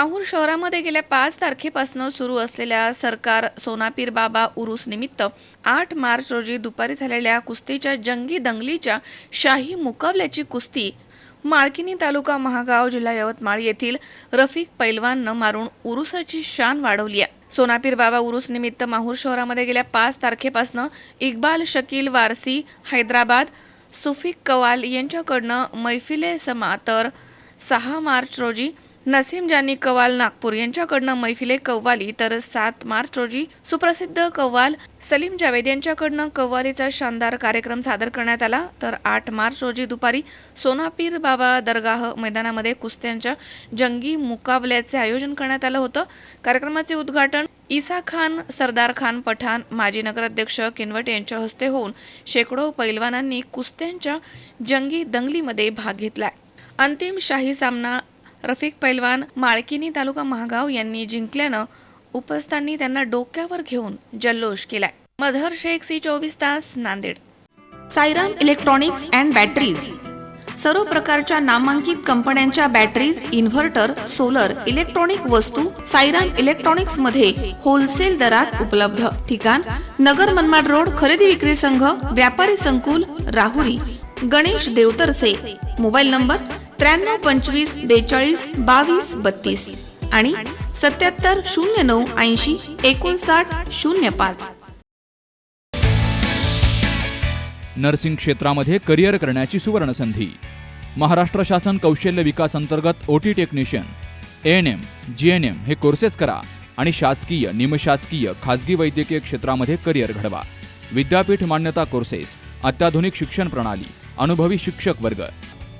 माहूर शहरामध्ये गेल्या पाच तारखेपासून सुरू असलेल्या सरकार सोनापीर बाबा उरूस निमित्त आठ मार्च रोजी दुपारी झालेल्या कुस्तीच्या जंगी दंगलीच्या शाही मुकाबल्याची कुस्ती माळकिनी तालुका महागाव जिल्हा यवतमाळ येथील रफिक पैलवाननं मारून उरुसाची शान वाढवली आहे. सोनापीर बाबा उरूस निमित्त माहूर शहरामध्ये गेल्या पाच तारखेपासून इक्बाल शकील वारसी हैदराबाद सुफिक कवाल यांच्याकडनं मैफिले समा तर सहा मार्च रोजी नसीम जानी कवाल नागपूर यांच्याकडनं मैफिले कव्वाली तर सात मार्च रोजी सुप्रसिद्ध कव्वाल सलीम जावेद यांच्याकडनं कव्वालीचा शानदार कार्यक्रम सादर करण्यात आला. तर आठ मार्च रोजी दुपारी सोनापीर बाबा दरगाह मैदानामध्ये कुस्त्यांच्या जंगी मुकाबल्याचे आयोजन करण्यात आलं होतं. कार्यक्रमाचे उद्घाटन इसा खान सरदार खान पठाण माजी नगराध्यक्ष किनवट यांच्या हस्ते होऊन शेकडो पैलवानांनी कुस्त्यांच्या जंगी दंगलीमध्ये भाग घेतला अंतिम शाही सामना रफिक पैलवान माळकिनी तालुका महागाव यांनी जिंकल्यानं उपस्थांनी त्यांना डोक्यावर घेऊन जल्लोष केलाय. मधर शेख सी चोवीस तास Nanded. Sairam electronics and batteries. सर्व प्रकारच्या नामांकित कंपन्यांच्या बॅटरीज इन्व्हर्टर सोलर इलेक्ट्रॉनिक वस्तू सायराम इलेक्ट्रॉनिक्समध्ये होलसेल दरात उपलब्ध. ठिकाण नगर मनमाड रोड खरेदी विक्री संघ व्यापारी संकुल राहुरी गणेश देवतरसे. मोबाईल नंबर त्र्याण्णव पंचवीस बेचाळीस बावीस बत्तीस आणि सत्याहत्तर शून्य नऊ ऐंशी एकोणसाठ शून्य पाच. नर्सिंग क्षेत्रामध्ये करिअर करण्याची सुवर्ण संधी महाराष्ट्र शासन कौशल्य विकास अंतर्गत O T technician A N M G N M हे कोर्सेस करा आणि शासकीय निमशासकीय खाजगी वैद्यकीय क्षेत्रामध्ये करिअर घडवा. विद्यापीठ मान्यता कोर्सेस अत्याधुनिक शिक्षण प्रणाली अनुभवी शिक्षक वर्ग